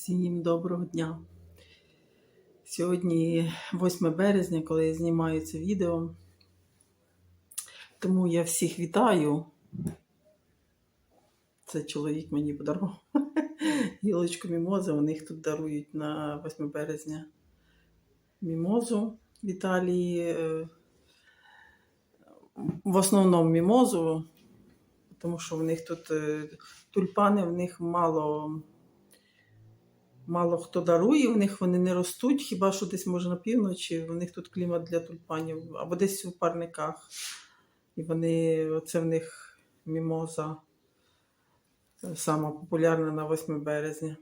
Всім доброго дня. Сьогодні 8 березня, коли я знімаю це відео. Тому я всіх вітаю. Це чоловік мені подарував гілочку мімози. Вони їх тут дарують на 8 березня мімозу в Італії. Е, В основному мімозу, тому що в них тут е, тюльпани, в них мало. Мало хто дарує, в них вони не ростуть, хіба що десь може на півночі, в них тут клімат для тюльпанів, або десь у парниках. І вони, оце в них мімоза е, сама популярна на 8 березня.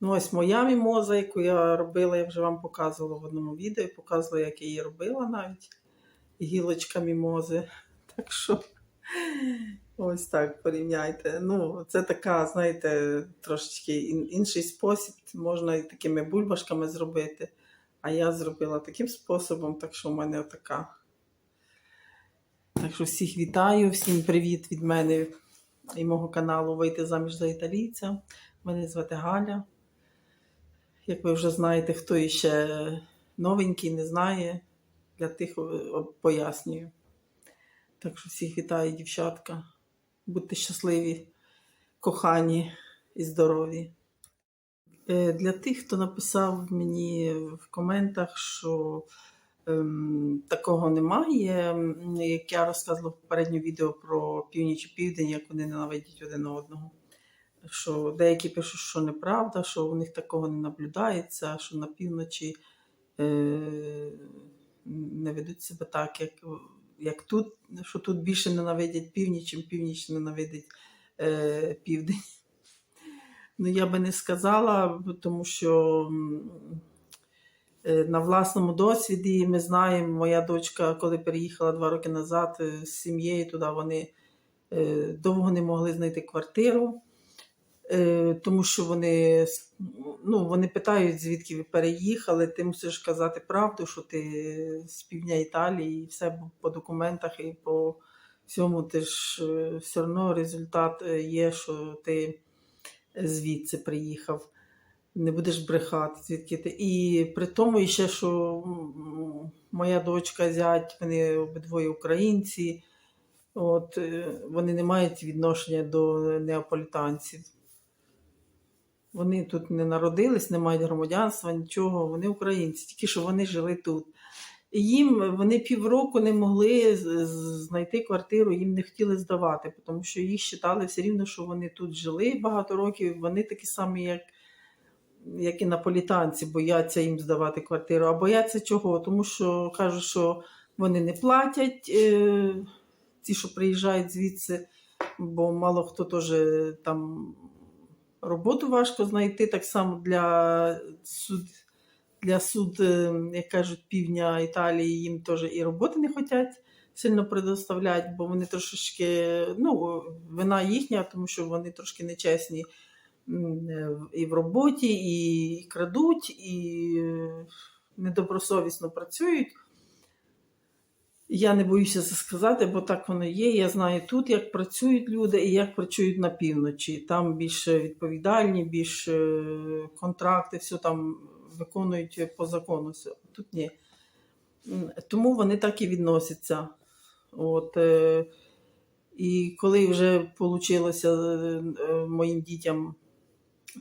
Ну, ось моя мімоза, яку я робила, я вже вам показувала в одному відео, показувала, як я її робила навіть. Гілочка мімози. Так що ось так порівняйте. Ну, це така, знаєте, трошечки інший спосіб. Можна і такими бульбашками зробити. А я зробила таким способом, так що в мене така. Так що всіх вітаю, всім привіт від мене і мого каналу Вийти заміж за італійця. Мене звати Галя. Як ви вже знаєте, хто іще новенький, не знає, для тих пояснюю. Так що всіх вітаю, дівчатка. Будьте щасливі, кохані і здорові. Е, Для тих, хто написав мені в коментах, що ем, такого немає, як я розказувала в попередньому відео про північ і південь, як вони ненавидять один одного. Що деякі пишуть, що неправда, що у них такого не наблюдається, що на півночі е, не ведуть себе так, як, як тут, що тут більше ненавидять північ, чим північ ненавидить е, південь. Ну, я би не сказала, тому що е, на власному досвіді ми знаємо, моя дочка, коли переїхала два роки назад е, з сім'єю туди, вони е, довго не могли знайти квартиру, тому що вони, ну, вони питають, звідки ви переїхали, ти мусиш казати правду, що ти з півдня Італії, і все по документах і по всьому ти ж е, все одно результат е, є, що ти звідси приїхав. Не будеш брехати, звідки ти. І при тому ще, що моя дочка, зять, вони обидвоє українці, от, е, вони не мають відношення до неаполітанців. Вони тут не народились, не мають громадянства, нічого, вони українці, тільки що вони жили тут. І їм вони півроку не могли знайти квартиру, їм не хотіли здавати, тому що їх вважали все рівно, що вони тут жили багато років, вони такі самі, як, як і наполітанці, бояться їм здавати квартиру. А бояться чого? Тому що кажуть, що вони не платять, е, ті, що приїжджають звідси, бо мало хто теж там роботу важко знайти, так само для суд. Для суд, е, як кажуть, півдня Італії їм теж і роботи не хочуть сильно предоставляти, бо вони трошечки, ну, вина їхня, тому що вони трошки нечесні е, і в роботі, і крадуть, і е, недобросовісно працюють. Я не боюся це сказати, бо так воно є. Я знаю тут, як працюють люди і як працюють на півночі. Там більш відповідальні, більш е, контракти, все там виконують по закону. Все. Тут ні. Тому вони так і відносяться. От, е, і коли вже вийшло моїм дітям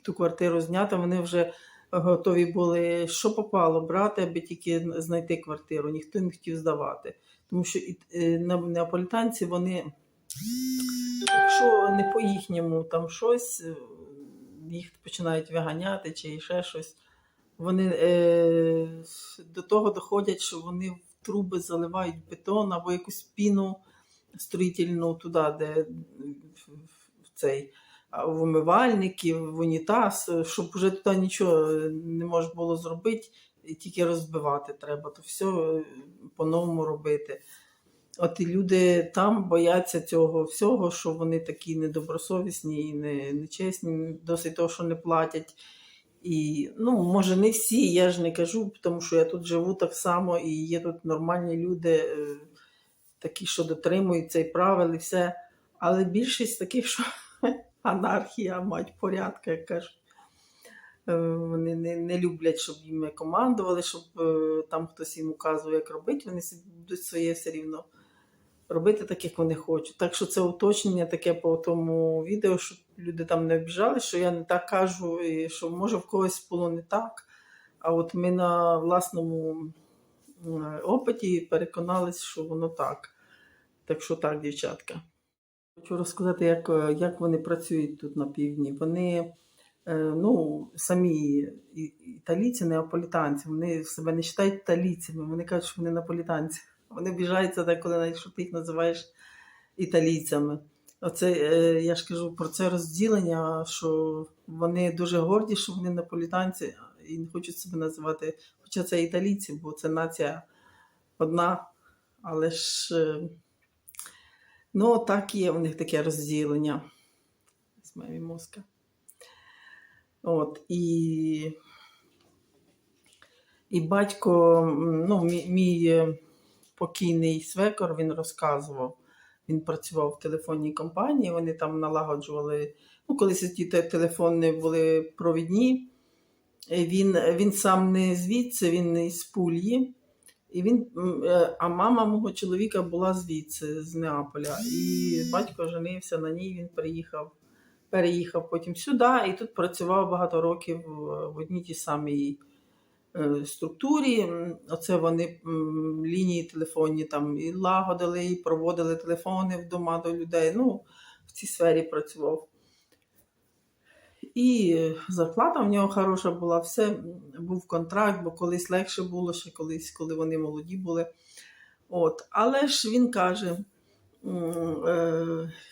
ту квартиру зняти, вони вже готові були, що попало, брати, аби тільки знайти квартиру. Ніхто не хотів здавати. Тому що е, неаполітанці вони, якщо не по їхньому там щось, е, їх починають виганяти чи ще щось. Вони е, до того доходять, що вони в труби заливають бетон або якусь піну строїтельну туди, де в, в цей в умивальники, в унітаз, е, щоб вже туди нічого не можна було зробити, і тільки розбивати треба, то все е, по-новому робити. От і люди там бояться цього всього, що вони такі недобросовісні і не, нечесні, досить того, що не платять. І, ну, може, не всі, я ж не кажу, тому що я тут живу так само, і є тут нормальні люди, е, такі, що дотримуються і правил, і все. Але більшість таких, що анархія, мать порядка, як кажуть. Е, Вони не, не люблять, щоб їм командували, щоб е, там хтось їм указував, як робити. Вони будуть своє все рівно робити так, як вони хочуть. Так що це уточнення таке по тому відео, щоб люди там не обіжали, що я не так кажу, і що може в когось було не так. А от ми на власному опиті переконалися, що воно так. Так що так, дівчатка. Хочу розказати, як, як вони працюють тут на півдні. Вони ну, самі італійці, неаполітанці, вони себе не вважають італійцями, вони кажуть, що вони наполітанці. Вони обіжаються деколи, навіть, ти їх називаєш італійцями. Оце е, я ж кажу про це розділення, що вони дуже горді, що вони наполітанці і не хочуть себе називати, хоча це італійці, бо це нація одна, але ж е, ну, так є у них таке розділення. З мозка. От, і, і батько, ну, мій, мій е, покійний свекор, він розказував, він працював в телефонній компанії, вони там налагоджували, ну, колись ті телефони були провідні. Він, він сам не звідси, він не з Пульї. І він, е, а мама мого чоловіка була звідси, з Неаполя. І батько женився на ній, він приїхав, переїхав потім сюди і тут працював багато років в одній тій самій е, структурі. Оце вони лінії телефонні там і лагодили, і проводили телефони в дома до людей. Ну, в цій сфері працював. І зарплата в нього хороша була, все був контракт, бо колись легше було, ще колись, коли вони молоді були. От. Але ж він каже,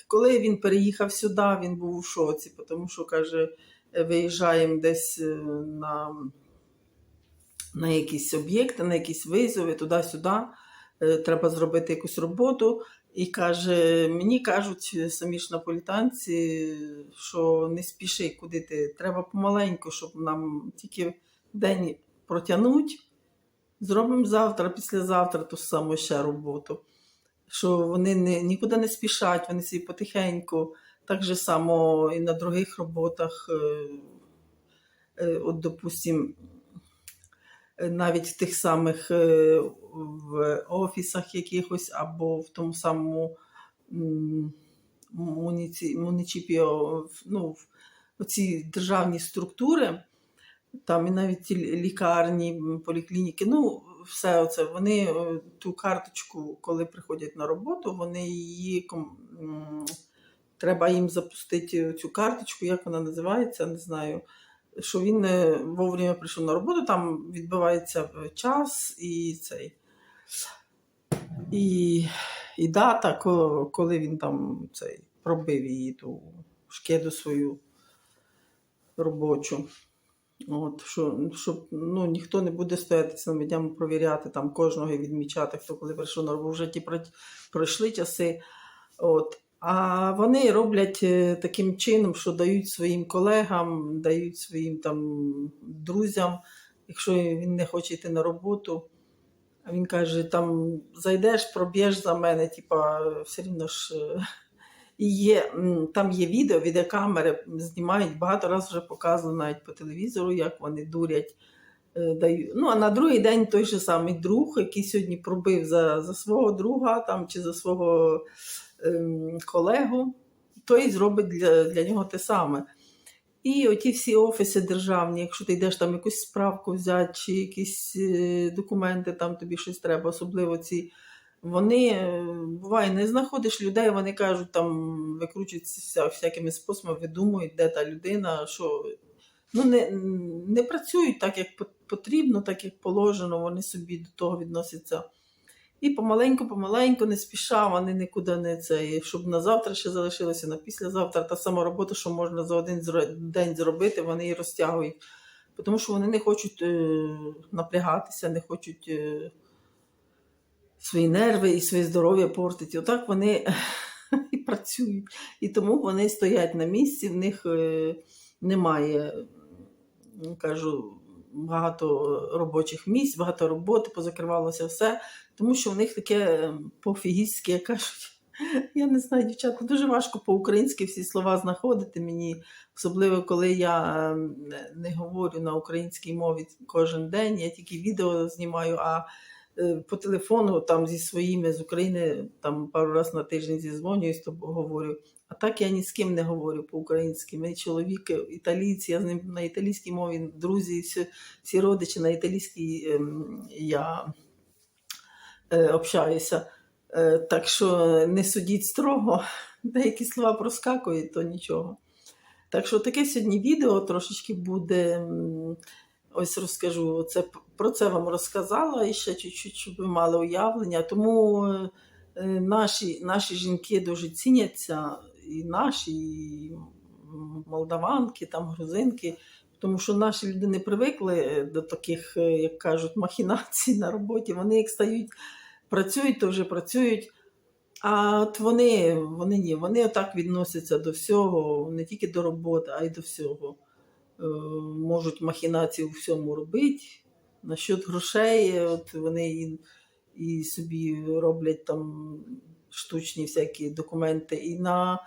коли він переїхав сюди, він був у шоці, тому що каже, е, виїжджаємо десь е, на, на якісь об'єкти, на якісь визови, туди-сюди. е, Треба зробити якусь роботу. І каже: мені кажуть самі ж наполітанці, що не спіши, куди ти. Треба помаленьку, щоб нам тільки день протягнуть. Зробимо завтра, післязавтра ту саму ще роботу. Що вони не, нікуди не спішать, вони собі потихеньку. Так же само і на других роботах, е, е, от, допустим, навіть в тих самих е, в офісах якихось або в тому самому муніципіо, ну, в оці державні структури, там і навіть лікарні, поліклініки, ну, все оце, вони е, ту карточку, коли приходять на роботу, вони її треба їм запустити цю карточку, як вона називається, не знаю. Що він е, вовремя прийшов на роботу, там відбивається е, час і цей. І, і дата, коли він там цей, пробив її ту шкеду свою робочу. От, що, щоб ну, ніхто не буде стояти цілими днями провіряти там кожного і відмічати, хто коли прийшов на роботу. Вже ті пройшли часи. От. А вони роблять е, таким чином, що дають своїм колегам, дають своїм там друзям, якщо він не хоче йти на роботу. Він каже: там зайдеш, проб'єш за мене, типа, все рівно ж. Є, там є відео, відеокамери знімають, багато разів вже показували навіть по телевізору, як вони дурять. е, дають. Ну, а на другий день той же самий друг, який сьогодні пробив за, за свого друга там, чи за свого ем, колегу, той зробить для, для нього те саме. І оті всі офіси державні, якщо ти йдеш там якусь справку взяти, чи якісь е, документи, там тобі щось треба, особливо ці. Вони е, буває, не знаходиш людей, вони кажуть, там викручуються всякими способами, видумують, де та людина, що ну, не, не працюють так, як потрібно, так як положено, вони собі до того відносяться. І помаленьку, помаленьку, не спіша, вони нікуди не це, щоб на завтра ще залишилося, на післязавтра та сама робота, що можна за один день зробити, вони її розтягують. Тому що вони не хочуть е, напрягатися, не хочуть е, свої нерви і своє здоров'я портити. Отак вони і працюють. І тому вони стоять на місці, в них е, немає, кажу, багато робочих місць, багато роботи, позакривалося все, тому що в них таке е, пофігістське, як кажуть, Я не знаю, дівчата, дуже важко по-українськи всі слова знаходити мені, особливо коли я ем, не говорю на українській мові кожен день. Я тільки відео знімаю, а по телефону там зі своїми з України там пару разів на тиждень зізвонююсь, то говорю. А так я ні з ким не говорю по-українськи. Мій чоловік е, італійці, я з ним на італійській мові, друзі, всі, всі родичі на італійській ем, я е, общаюся. Е, Так що не судіть строго, деякі слова проскакують, то нічого. Так що таке сьогодні відео трошечки буде. м, Ось розкажу. Це, про це вам розказала і ще чуть-чуть, щоб ви мали уявлення. Тому е, е, наші, наші жінки дуже ціняться, і наші, і молдаванки, там, грузинки. Тому що наші люди не привикли е, до таких, як кажуть, махінацій на роботі. Вони як стають працюють, то вже працюють. А от вони, вони ні, вони отак відносяться до всього, не тільки до роботи, а й до всього. Е, можуть махінації у всьому робити. Насчет грошей, от вони і, і собі роблять там штучні всякі документи і на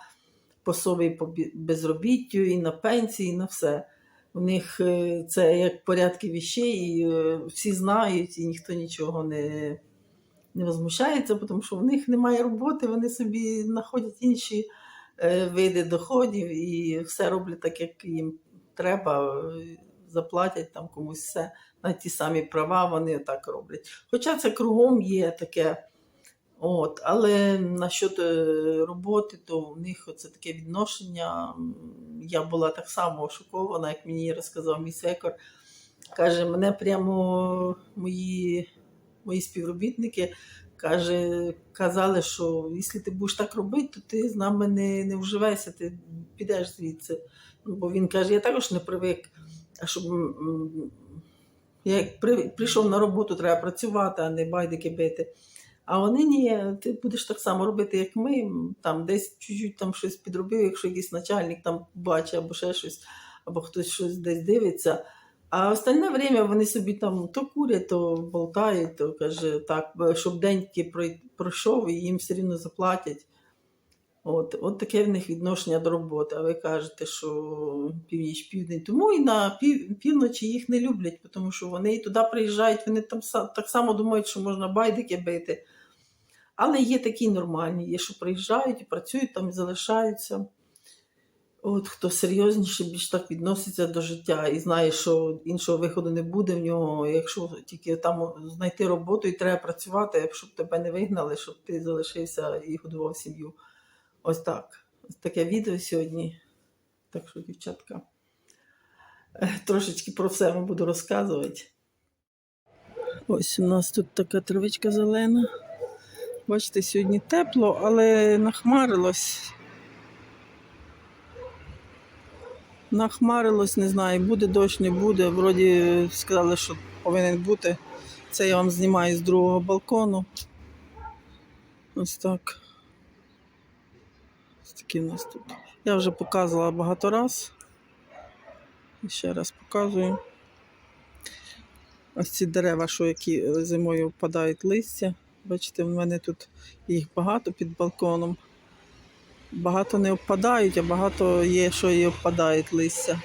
пособі по безробіттю, і на пенсії, і на все. У них е, це як порядки віщей, і е, всі знають, і ніхто нічого не, не возмущається, тому що в них немає роботи, вони собі знаходять інші е, види доходів і все роблять так, як їм треба, е, заплатять там комусь все. На ті самі права вони так роблять. Хоча це кругом є таке. От, але насчет е, роботи, то в них це таке відношення. Я була так само шокована, як мені розказав мій свекор. Каже, мене прямо мої, мої співробітники каже, казали, що якщо ти будеш так робити, то ти з нами не, не вживешся, ти підеш звідси. Бо він каже, я також не привик, а щоб я прийшов на роботу, треба працювати, а не байдики бити. А вони ні, ти будеш так само робити, як ми, там десь чуть-чуть там щось підробив, якщо якийсь начальник там бачить або ще щось, або хтось щось десь дивиться. А остальне время вони собі там то курять, то болтають, то каже, так, щоб день пройшов і їм все рівно заплатять. От, от таке в них відношення до роботи. А ви кажете, що північ південь. Тому і на пів, півночі їх не люблять, тому що вони і туди приїжджають, вони там так само думають, що можна байдики бити. Але є такі нормальні, є, що приїжджають і працюють там і залишаються. От хто серйозніше більш так відноситься до життя і знає, що іншого виходу не буде в нього, якщо тільки там знайти роботу і треба працювати, щоб тебе не вигнали, щоб ти залишився і годував сім'ю. Ось так. Ось таке відео сьогодні. Так що, дівчатка, е, трошечки про все вам буду розказувати. Ось у нас тут така травичка зелена. Бачите, сьогодні тепло, але нахмарилось. Нахмарилось, не знаю, буде дощ, не буде. Вроді сказали, що повинен бути. Це я вам знімаю з другого балкону. Ось так. Такі в нас тут. Я вже показувала багато раз. І ще раз показую. Ось ці дерева, що які зимою впадають листя. Бачите, в мене тут їх багато під балконом. Багато не впадають, а багато є, що і впадають листя.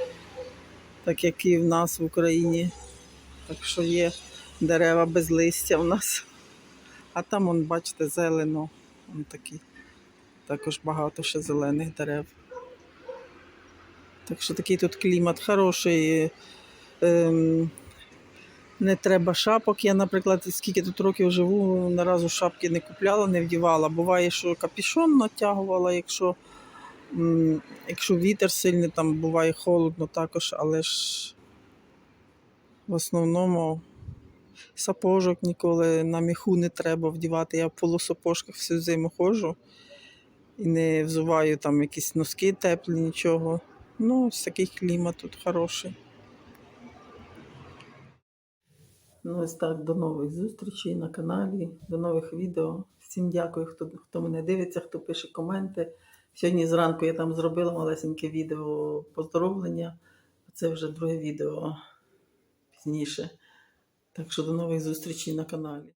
Так як і в нас в Україні. Так що є дерева без листя в нас. А там, вон, бачите, зелено. Вон такі. Також багато ще зелених дерев. Так що такий тут клімат хороший. Ем, не треба шапок. Я, наприклад, скільки тут років живу, ні разу шапки не купляла, не вдівала. Буває, що капішон натягувала, якщо, м, якщо вітер сильний, там буває холодно також, але ж в основному сапожок ніколи на міху не треба вдівати. Я в полусапожках всю зиму ходжу і не взуваю там якісь носки теплі, нічого. Ну, ось такий клімат тут хороший. Ну, ось так, до нових зустрічей на каналі, до нових відео. Всім дякую, хто, хто мене дивиться, хто пише коменти. Сьогодні зранку я там зробила малесеньке відео поздоровлення. Це вже друге відео пізніше. Так що до нових зустрічей на каналі.